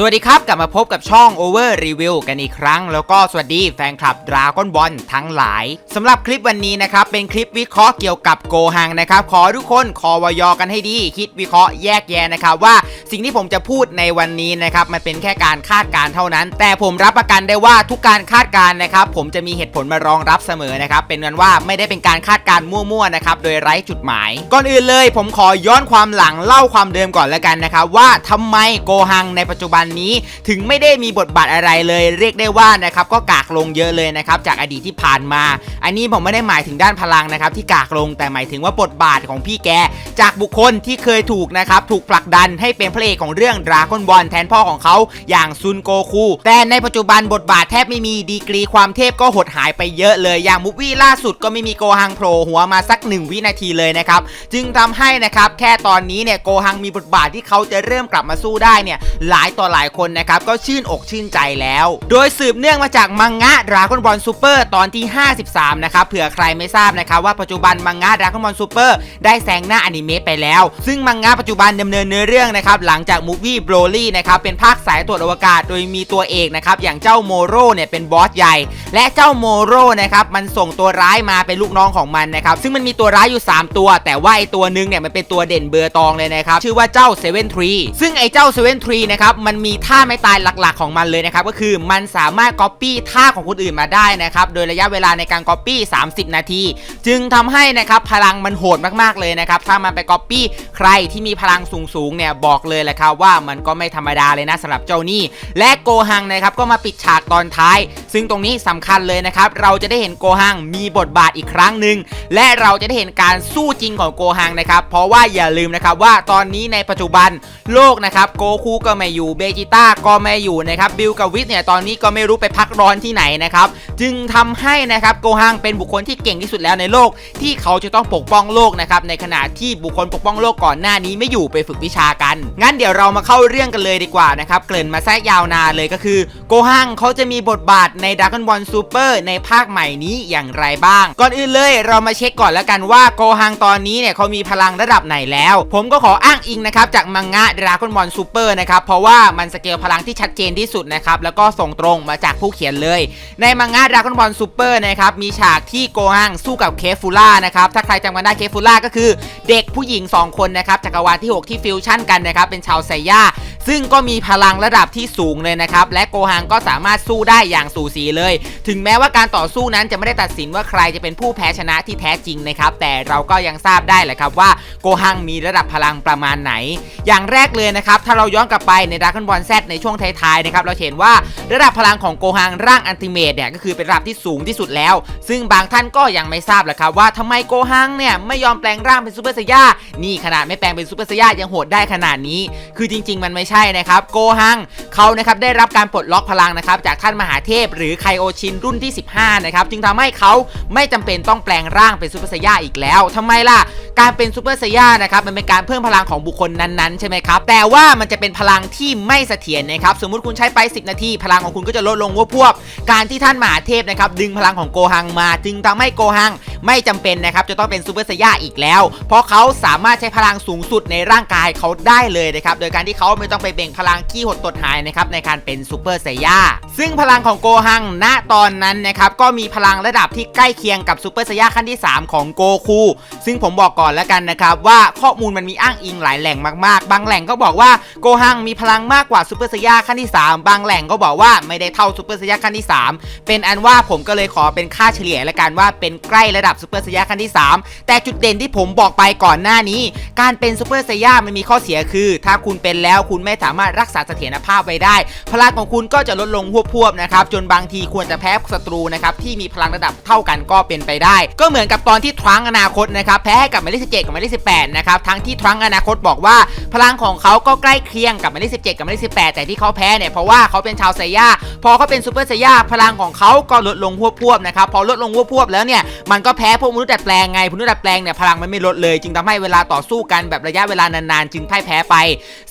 สวัสดีครับ กลับมาพบกับช่อง Over Review กันอีกครั้ง แล้วก็สวัสดีแฟนคลับ Dragon Ball ทั้งหลายสำหรับคลิปวันนี้นะครับ เป็นคลิปวิเคราะห์เกี่ยวกับโกหังนะครับ ขอทุกคนคอวยอกันให้ดี คิดวิเคราะห์แยกแยะนะครับ ว่าสิ่งที่ผมจะพูดในวันนี้นะครับ มันเป็นแค่การคาดการณ์เท่านั้น แต่ผมรับประกันได้ว่าทุกการคาดการณ์นะครับ ผมจะมีเหตุผลมารองรับเสมอนะครับเป็นนั้นว่าไม่ได้เป็นการคาดการณ์มั่วๆนะครับโดยไร้จุดหมาย ก่อนอื่นเลย ผมขอย้อนความหลังเล่าความเดิมก่อนแล้วกันนะครับว่าทำไมโกหังในปัจจุบันนี้ ถึงไม่ได้มีบทบาทอะไรเลย เรียกได้ว่านะครับก็กากลงเยอะเลยนะครับจากอดีตที่ผ่านมา อันนี้ผมไม่ได้หมายถึงด้านพลังนะครับที่กากลงแต่หมายถึงว่าบทบาทของพี่แก จากบุคคลที่เคยถูกนะครับถูกผลักดันให้เป็นพระเอกของเรื่องดราก้อนบอลแทนพ่อของเขาอย่างซุนโกคูแต่ในปัจจุบันบทบาทแทบไม่มีดีกรีความเทพก็หดหายไปเยอะเลยอย่างมูฟวี่ล่าสุดก็ไม่มีโกฮังโผล่หัวมาสักหนึ่งวินาทีเลยนะครับจึงทำให้นะครับแค่ตอนนี้เนี่ยโกฮังมีบทบาทที่เขาจะเริ่มกลับมาสู้ได้เนี่ยหลายต่อหลายายคนนะครับก็ชื่นอกชื่นใจแล้ว โดยสืบเนื่องมาจากมังงะดราก้อนบอลซูเปอร์ตอนที่ 53 นะครับเผื่อใครไม่ทราบนะครับว่าปัจจุบันมังงะดราก้อนบอลซูเปอร์ได้แซงหน้าอนิเมะไปแล้ว ซึ่งมังงะปัจจุบันดำเนินเนื้อเรื่องนะครับหลังจากมูฟวี่โบรลี่นะครับเป็นภาคสายตรวจอวกาศ โดยมีตัวเอกนะครับอย่างเจ้าโมโรเนี่ยเป็นบอสใหญ่ และเจ้าโมโรนะครับมันส่งตัวร้ายมาเป็นลูกน้องของมันนะครับซึ่งมันมีตัวร้ายอยู่ 3 ตัว แต่ว่าไอตัวหนึงเนี่ยมันเป็นตัวเด่นเบอร์ตองเลยนะครับชื่อว่าเจ้าเซเว่นทรีซึ่งไอเจ้าเซเว่นทรีนะครับมันมีท่าไม่ตายหลักๆของมันเลยนะครับก็คือมันสามารถก๊อปปี้ท่าของคนอื่นมาได้นะครับโดยระยะเวลาในการก๊อปปี้ 30 นาที จึงทำให้นะครับพลังมันโหดมากๆเลยนะครับถ้ามันไปก๊อปปี้ใครที่มีพลังสูงๆเนี่ยบอกเลยแหละครับว่ามันก็ไม่ธรรมดาเลยนะสำหรับเจ้านี่และโกหังนะครับก็มาปิดฉากตอนท้าย ซึ่งตรงนี้สำคัญเลยนะครับเราจะได้เห็นโกหังมีบทบาทอีกครั้งหนึ่งและเราจะได้เห็นการสู้จริงของโกหังนะครับเพราะว่าอย่าลืมนะครับว่าตอนนี้ในปัจจุบันโลกนะครับโกคูก็ไม่อยู่เบจต้าก็ไม่อยู่นะครับบิลกับวิทเนี่ยตอนนี้ก็ไม่รู้ไปพักร้อนที่ไหนนะครับจึงทำให้นะครับโกหังเป็นบุคคลที่เก่งที่สุดแล้วในโลก ที่เขาจะต้องปกป้องโลกนะครับในขณะที่บุคคลปกป้องโลกก่อนหน้านี้ไม่อยู่ไปฝึกวิชากัน งั้นเดี๋ยวเรามาเข้าเรื่องกันเลยดีกว่านะครับเกริ่นมาแทรกยาวนานเลยก็คือโกหังเขาจะมีบทบาทใน Dragon Ball Super ในภาคใหม่นี้อย่างไรบ้าง ก่อนอื่นเลยเรามาเช็คก่อนแล้วกันว่าโกหังตอนนี้เนี่ยเขามีพลังระดับไหนแล้ว ผมก็ขออ้างอิงนะครับจากมังงะ Dragon Ball Super นะครับเพราะว่ามันสเกลพลังที่ชัดเจนที่สุดนะครับแล้วก็ส่งตรงมาจากผู้เขียนเลย ในมังงะดราก้อนบอลซูเปอร์นะครับมีฉากที่โกหังสู้กับเคฟูล่านะครับถ้าใครจำกันได้เคฟูล่าก็คือ เด็กผู้หญิง 2 คนนะครับจักรวาลที่ 6 ที่ฟิวชั่นกันนะครับเป็นชาวไซย่า ซึ่งก็มีพลังระดับที่สูงเลยนะครับ และโกหังก็สามารถสู้ได้อย่างสูสีเลย ถึงแม้ว่าการต่อสู้นั้นจะไม่ได้ตัดสินว่าใครจะเป็นผู้แพ้ชนะที่แท้จริงนะครับ แต่เราก็ยังทราบได้แหละครับว่าโกหังมีระดับพลังประมาณไหน อย่างแรกเลยนะครับ ถ้าเราย้อนกลับไปในดราก้อนบอลแซในช่วงท้ายๆนะครับ เราเห็นว่าระดับพลังของโกหังร่างอันติเมตเนี่ยก็คือเป็นระดับที่สูงที่สุดแล้ว ซึ่งบางท่านก็ยังไม่ทราบแหละครับว่าทำไมโกหังเนี่ยไม่ยอมแปลงร่างเป็นซูเปอร์ไซย่านี่ขนาดไม่แปลงเป็นซูเปอร์ไซย่ายังโหดได้ขนาดนี้ คือจริง ๆ มันไม่ใช่นะครับโกฮังเขานะครับได้รับการปลดล็อกพลังนะครับจากท่านมหาเทพ หรือไคโอชินรุ่นที่ 15 นะครับจึงทำให้เขาไม่จำเป็นต้องแปลงร่างเป็นซูเปอร์ไซย่าอีกแล้วทำไมล่ะ การเป็นซูเปอร์ไซย่านะครับมันเป็นการเพิ่มพลังของบุคคลนั้นๆใช่ไหมครับแต่ว่ามันจะเป็นพลังที่ไม่เสถียรนะครับสมมุติคุณใช้ไป 10 นาที พลังของคุณก็จะลดลงวบพวบการที่ท่านมหาเทพนะครับดึงพลังของโกหังมา จึงทำให้โกหังไม่จำเป็นนะครับจะต้องเป็นซูเปอร์ไซย่าอีกแล้ว เพราะเขาสามารถใช้พลังสูงสุดในร่างกายเขาได้เลยนะครับโดยการที่เขาไม่ต้องไปเบ่งพลังขี้หดตดหายนะครับในการเป็นซูเปอร์ไซย่าซึ่งพลังของโกหังณตอนนั้นนะครับก็มีพลังระดับที่ใกล้เคียงกับซูเปอร์ไซย่าขั้นที่ 3 ของโกคูซึ่งผมบอกก่อนแล้วกันนะครับว่าข้อมูลมันมีอ้างอิงหลายแหล่งมากๆ บางแหล่งก็บอกว่าโกหังมีพลังมากกว่าซูเปอร์ไซย่าขั้นที่ 3 บางแหล่งก็บอกว่าไม่ได้เท่าซูเปอร์ไซย่าขั้นที่ 3 เป็นอันว่าผมก็เลยขอเป็นค่าเฉลี่ยละกันว่าเป็นใกล้ระดับซูเปอร์ไซย่าขั้นที่ 3 แต่จุดเด่นที่ผมบอกไปก่อนหน้านี้ การเป็นซูเปอร์ไซย่ามันมีข้อเสียคือ ถ้าคุณเป็นแล้วคุณไม่สามารถรักษาเสถียรภาพไว้ได้ พลังของคุณก็จะลดลงพวบๆนะครับจนบางทีควรจะแพ้ศัตรูนะครับที่มีพลังระดับเท่ากันก็เป็นไปได้ ก็เหมือนกับตอนที่ทรังอนาคตนะครับแพ้ให้กับหมลข17 กับหมายเลข18 นะครับ ทั้งที่ทรังอนาคตบอกว่า พลังของเขาก็ใกล้เคียงกับหมายเลข17 กับหมายเลข18 แต่ที่เขาแพ้เนี่ยเพราะว่าเขาเป็นชาวไซย่าพอเขาเป็นซูเปอร์ไซย่าพลังของเขาก็ลดลงพวบๆนะครับพอลดลงพวบๆแล้วเนี่ยมันก็แพ้พวกมนุษย์ดัดแปลงไงมนุษย์ดัดแปลงเนี่ยพลังมันไม่ลดเลย จึงทำให้เวลาต่อสู้กันแบบระยะเวลานานๆ จึงพ่ายแพ้ไป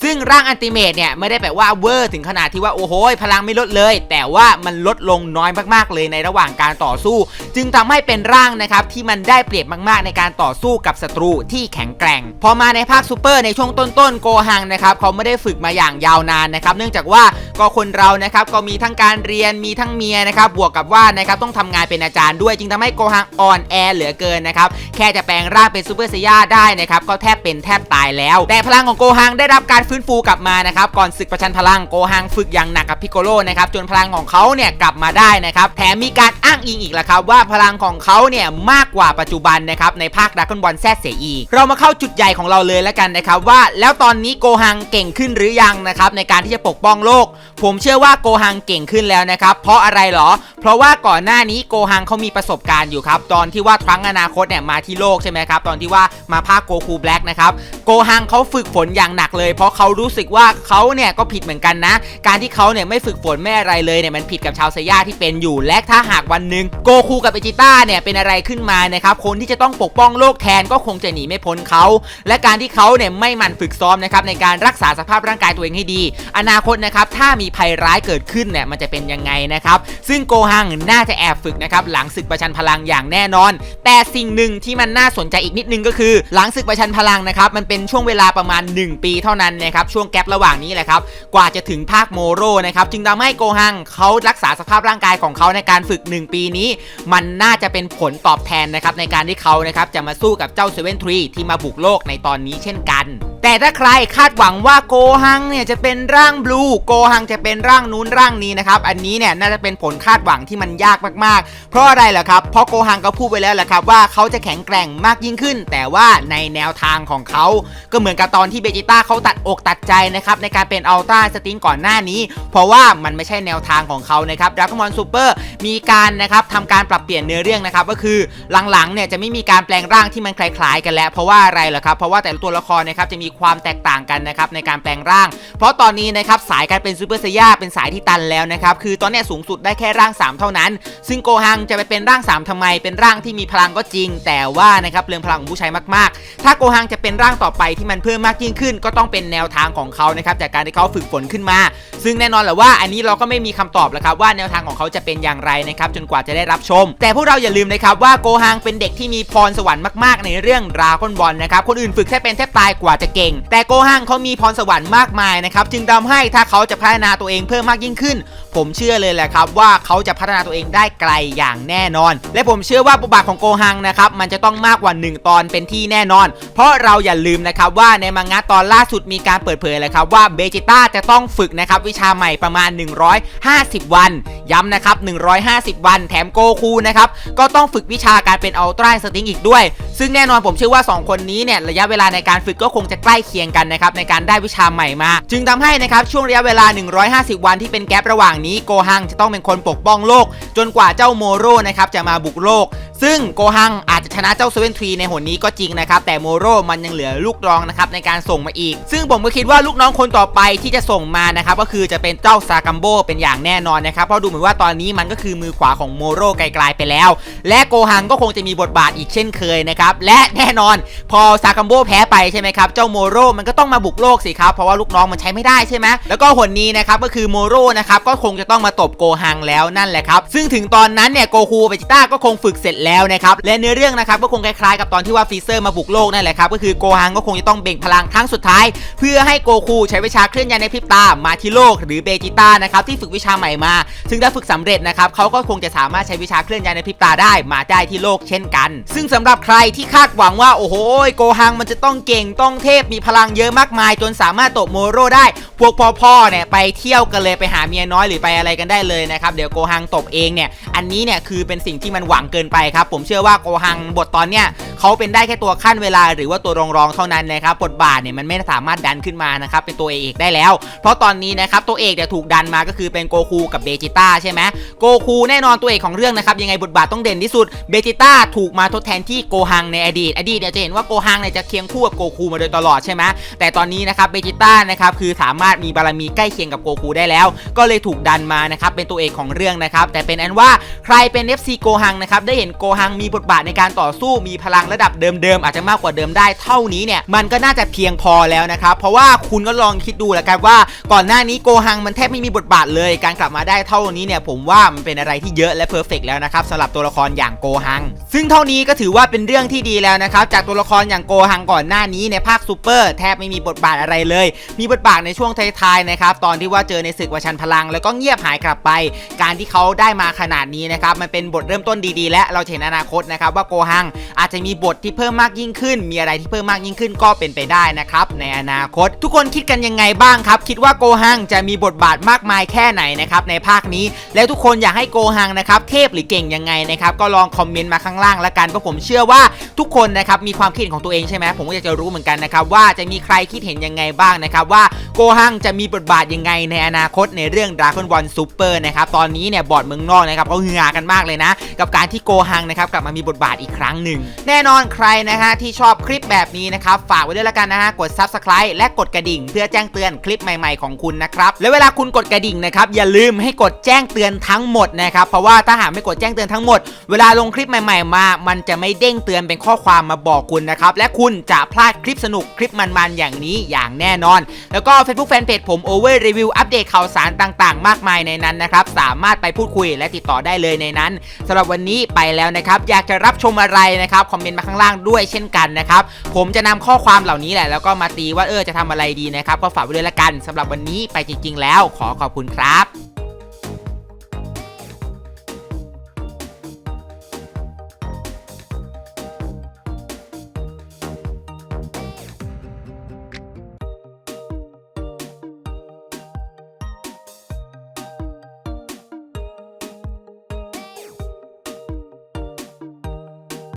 ซึ่งร่างอันติเมตเนี่ยไม่ได้แปลว่าเวอร์ถึงขนาดที่ว่าโอ้โหพลังไม่ลดเลย แต่ว่ามันลดลงน้อยมากๆเลยในระหว่างการต่อสู้ จึงทำให้เป็นร่างนะครับที่มันได้เปรียบมากๆในการต่อสู้กับศัตรูที่แข็งแกร่ง พอมาในภาคซูเปอร์ในช่วงต้นๆโกฮังนะครับเขาไม่ได้ฝึกมาอย่างยาวนานนะครับ เนื่องจากว่าก็คนเรานะครับก็มีทั้งการเรียนมีทั้งเมียนะครับบวกกับว่านะครับต้องทำงานเป็นอาจารย์ด้วยจึงทำให้โกฮังอ่อนแอเหลือเกินนะครับแค่จะแปลงร่างเป็นซูเปอร์ไซย่าได้นะครับก็แทบเป็นแทบตายแล้ว แต่พลังของโกฮังได้รับการฟื้นฟูกลับมานะครับก่อนศึกประชันพลังโกฮังฝึกอย่างหนักกับพิโกโลนะครับจนพลังของเขาเนี่ยกลับมาได้นะครับแถมมีการอ้างอิงอีกล้วครับว่าพลังของเขาเนี่ยมากกว่าปัจจุบันนะครับในภาคดราก้อนบอลแซดเสียอีก เรามาเข้าจุดใหญ่ของเราเลยแล้วกันนะครับว่า แล้วตอนนี้โกฮังเก่งขึ้นหรือยังนะครับในการที่จะปกป้องโลก ผมเชื่อว่าโกฮังเก่งขึ้นแล้วนะครับเพราะอะไรหรอ เพราะว่าก่อนหน้านี้โกฮังเขามีประสบการณ์อยู่ครับตอนที่ว่าครั้งอนาคตเนี่ยมาที่โลกใช่ไหมครับตอนที่ว่ามาภาคโกคูแบล็กนะครับโกฮังเขาฝึกฝนอย่างหนักเลย เพราะเขารู้สึกว่าเขาเนี่ยก็ผิดเหมือนกันนะ การที่เขาเนี่ยไม่ฝึกฝนไม่อะไรเลยเนี่ยมันผิดกับชาวไซย่าที่เป็นอยู่ และถ้าหากวันหนึ่งโกคูกับเบจิต้าเนี่ยเป็นอะไรขึ้นมานะครับคนที่จะต้องปกป้องโลกแทนก็คงจะหนีไม่พ้นเขา และการที่เขาเนี่ยไม่หมั่นฝึกซ้อมนะครับในการรักษาสภาพร่างกายตัวเองให้ดี อนาคตนะครับถ้ามีภัยร้ายเกิดขึ้นเนี่ยมันจะเป็นยังไงนะครับซึ่งโกฮังน่าจะแอบฝึกนะครับหลังศึกประชันพลังอย่างแน่นอน แต่สิ่งหนึ่งที่มันน่าสนใจอีกนิดนึงก็คือ หลังศึกประชันพลังนะครับมันเป็นช่วงเวลาประมาณ 1 ปีเท่านั้นนะครับช่วงแกลระหว่างนี้แหละครับกว่าจะถึงภาคโมโรนะครับจึงทำให้โกฮังเขารักษาสภาพร่างกายของเขาในการฝึก 1 ปีนี้ มันน่าจะเป็นผลตอบแทนนะครับในการที่เขานะครับจะมาสู้กับเจ้าเซเว่นทรีที่มาบุกโลกในตอนนี้เช่นกัน แต่ถ้าใครคาดหวังว่าโกฮังเนี่ยจะเป็นร่างบลูโกฮังจะเป็นร่างนู้นร่างนี้นะครับ อันนี้เนี่ยน่าจะเป็นผลคาดหวังที่มันยากมากๆ เพราะอะไรล่ะครับ เพราะโกฮังก็พูดไปแล้วแหละครับว่าเขาจะแข็งแกร่งมากยิ่งขึ้น แต่ว่าในแนวทางของเขา ก็เหมือนกับตอนที่เบจิต้าเขาตัดอกตัดใจนะครับในการเป็นอัลตร้าสติงก่อนหน้านี้ เพราะว่ามันไม่ใช่แนวทางของเขานะครับดราก้อนซูเปอร์มีการนะครับทำการปรับเปลี่ยนเนื้อเรื่องนะครับก็คือหลังๆเนี่ยจะไม่มีการแปลงร่างที่มันคล้ายๆกันแล้ว เพราะว่าอะไรล่ะครับเพราะว่าแต่ละตัวละครนะครับจะมีความแตกต่างกันนะครับในการแปลงร่าง เพราะตอนนี้นะครับสายการเป็นซูเปอร์ไซย่าเป็นสายที่ตันแล้วนะครับคือตอนนี้สูงสุดได้แค่ร่าง 3 เท่านั้น ซึ่งโกฮังจะไปเป็นร่าง 3ทำไม เป็นร่างที่มีพลังก็จริง แต่ว่านะครับเรื่องพลังของผู้ใช้มากๆ ถ้าโกฮังจะเป็นร่างต่อไปที่มันเพิ่มมากยิ่งขึ้น ก็ต้องเป็นแนวทางของเขานะครับจากการที่เขาฝึกฝนขึ้นมา ซึ่งแน่นอนแหละว่าอันนี้เราก็ไม่มีคำตอบแล้วครับว่าแนวทางของเขาจะเป็นอย่างไรนะครับจนกว่าจะได้รับชม แต่พวกเราอย่าลืมนะครับว่าโกฮังเป็นเด็กที่มีพรสวรรค์มากๆในเรื่องดราก้อนบอลนะครับคนอื่นฝึกแทบเป็นแทบตายกว่าจะเก่ง แต่โกฮังเขามีพรสวรรค์มากมายนะครับจึงทำให้ถ้าเขาจะพัฒนาตัวเองเพิ่มมากยิ่งขึ้น ผมเชื่อเลยแหละครับว่าเขาจะพัฒนาตัวเองได้ไกลอย่างแน่นอน และผมเชื่อว่าบทบาทของโกฮังนะครับมันจะต้องมากกว่า 1 ตอนเป็นที่แน่นอน เพราะเราอย่าลืมนะครับว่าในมังงะตอนล่าสุดมีการเปิดเผยเลยครับว่าเบจิต้าจะต้องฝึกนะครับวิชาใหม่ประมาณ 150 วัน ย้ำนะครับ 150 วันแถมโกคูนะครับก็ต้องฝึกวิชาการเป็นอัลตร้าสติงอีกด้วย ซึ่งแน่นอนผมเชื่อว่า 2 คนนี้เนี่ยระยะเวลาในการฝึกก็คงจะใกล้เคียงกันนะครับในการได้วิชาใหม่มา จึงทำให้นะครับช่วงระยะเวลา 150 วันที่เป็นแกลระหว่างนี้โกฮังจะต้องเป็นคนปกป้องโลก จนกว่าเจ้าโมโรนะครับจะมาบุกโลก ซึ่งโกฮังอาจจะชนะเจ้าเซเว่นทรีในหนนี้ก็จริงนะครับ แต่โมโรมันยังเหลือลูกรองนะครับในการส่งมาอีก ซึ่งผมก็คิดว่าลูกน้องคนต่อไปที่จะส่งมานะครับก็คือจะเป็นเจ้าซากัมโบเป็นอย่างแน่นอนนะครับเพราะดูเหมือนว่าตอนนี้มันก็คือมือขวาของโมโรไกลๆไปแล้ว และโกฮังก็คงจะมีบทบาทอีกเช่นเคยนะครับและแน่นอน พอซากัมโบแพ้ไปใช่ไหมครับเจ้าโมโรมันก็ต้องมาบุกโลกสิครับเพราะว่าลูกน้องมันใช้ไม่ได้ใช่ไหมแล้วก็หนนี้นะครับก็คือโมโรนะครับก็คงจะต้องมาตบโกฮังแล้วนั่นแหละครับซึ่งถึงตอนนั้นเนี่ยโกคูเบจิต้าก็คงฝึกเสร็จแล้วนะครับและเนื้อเรื่องนะครับก็คงคล้ายๆกับตอนที่ว่าฟรีเซอร์มาบุกโลกนั่นแหละครับก็คือโกฮังก็คงจะต้องเบ่งพลังครั้งสุดท้าย เพื่อให้โกคูใช้วิชาเคลื่อนย้ายในพริบตามาที่โลกหรือเบจิต้านะครับที่ฝึกวิชาใหม่มา ซึ่งถ้าฝึกสำเร็จนะครับเขาก็คงจะสามารถใช้วิชาเคลื่อนย้ายในพริบตาได้มาได้ที่โลกเช่นกัน ซึ่งสำหรับใครที่คาดหวังว่าโอ้โหโกฮังมันจะต้องเก่งต้องเทพมีพลังเยอะมากมาย จนสามารถตบโมโรได้ พวกพ่อๆเนี่ยไปเที่ยวกันเลยไปหาเมียน้อยหรือไปอะไรกันได้เลยนะครับเดี๋ยวโกฮังตบเองเนี่ยอันนี้เนี่ยคือเป็นสิ่งที่มันหวังเกินไปครับครับผมเชื่อว่าโกฮังบทตอนเนี้ยเขาเป็นได้แค่ตัวขั้นเวลาหรือว่าตัวรองๆเท่านั้นนะครับบทบาทเนี่ยมันไม่สามารถดันขึ้นมานะครับเป็นตัวเอกได้แล้ว เพราะตอนนี้นะครับตัวเอกเนี่ยถูกดันมาก็คือเป็นโกคูกับเบจิต้าใช่ไหมโกคูแน่นอนตัวเอกของเรื่องนะครับยังไงบทบาทต้องเด่นที่สุดเบจิต้าถูกมาทดแทนที่โกฮังในอดีต อดีตเนี่ยจะเห็นว่าโกฮังเนี่ยจะเคียงคู่กับโกคูมาโดยตลอดใช่ไหมแต่ตอนนี้นะครับเบจิต้านะครับคือสามารถมีบารมีใกล้เคียงกับโกคูได้แล้ว ก็เลยถูกดันมานะครับเป็นตัวเอกของเรื่องนะครับแต่เป็นอันว่าใครเป็น FC โกฮังนะครับได้เห็นโกฮังมีบทบาทในการต่อสู้มีพลังระดับเดิมๆอาจจะมากกว่าเดิมได้ เท่านี้เนี่ยมันก็น่าจะเพียงพอแล้วนะครับเพราะว่าคุณก็ลองคิดดูแล้วกันว่า ก่อนหน้านี้โกฮังมันแทบไม่มีบทบาทเลย การกลับมาได้เท่านี้เนี่ยผมว่ามันเป็นอะไรที่เยอะและเพอร์เฟกแล้วนะครับสำหรับตัวละครอย่างโกฮัง ซึ่งเท่านี้ก็ถือว่าเป็นเรื่องที่ดีแล้วนะครับจากตัวละครอย่างโกฮังก่อนหน้านี้ในภาคซูเปอร์แทบไม่มีบทบาทอะไรเลย มีบทบาทในช่วงท้ายๆนะครับตอนที่ว่าเจอในศึกวชันพลัง แล้วก็เงียบหายกลับไป การที่เขาได้มาขนาดนี้นะครับมันเป็นบทเริ่มต้นดีๆ และเราจะห็นอนาคตนะครับว่าโกฮังอาจจะมีบทที่เพิ่มมากยิ่งขึ้น มีอะไรที่เพิ่มมากยิ่งขึ้นก็เป็นไปได้นะครับในอนาคต ทุกคนคิดกันยังไงบ้างครับ คิดว่าโกฮังจะมีบทบาทมากมายแค่ไหนนะครับในภาคนี้ แล้วทุกคนอยากให้โกฮังนะครับเทพหรือเก่งยังไงนะครับก็ลองคอมเมนต์มาข้างล่างละกันเพราะผมเชื่อว่าทุกคนนะครับมีความคิดเห็นของตัวเองใช่ไหมผมก็อยากจะรู้เหมือนกันนะครับว่าจะมีใครคิดเห็นยังไงบ้างนะครับว่าโกฮังจะมีบทบาทยังไงในอนาคตในเรื่อง Dragon Ball Super นะครับตอนนี้เนี่ยบอร์ดเมืองนอกนะครับเขาฮือฮากันมากเลยนะ กับการที่โกฮังนะครับกลับมามีบทบาทอีกครั้งหนึ่ง แน่นอนใครนะฮะที่ชอบคลิปแบบนี้นะครับฝากไว้ด้วยละกันนะฮะกด Subscribe และกดกระดิ่ง เพื่อแจ้งเตือนคลิปใหม่ๆของคุณนะครับแล้วเวลาคุณกดกระดิ่งนะครับอย่าลืมให้กดแจ้งเตือนทั้งหมดนะครับเพราะว่าถ้าหากไม่กดแจ้งเตือนทั้งหมด เวลาลงคลิปใหม่ ๆ มา มันจะไม่เด้งเตือนเป็นข้อความมาบอกคุณนะครับและคุณจะพลาดคลิปสนุกคลิปมันๆอย่างนี้อย่างแน่นอน แล้วก็ Facebook Fanpage ผม Over Review อัปเดตข่าวสารต่างๆ มากมายในนั้นนะครับสามารถไปพูดคุยและติดต่อได้เลยในนั้นสำหรับวันนี้ไปแล้วนะครับอยากจะรับชมอะไรนะครับคอมเมนต์มาข้างล่างด้วยเช่นกันนะครับผมจะนำข้อความเหล่านี้แหละ แล้วก็มาตีว่าเออจะทำอะไรดีนะครับก็ฝากไว้ด้วยละกันสำหรับวันนี้ไปจริง ๆ แล้วขอขอบคุณครับ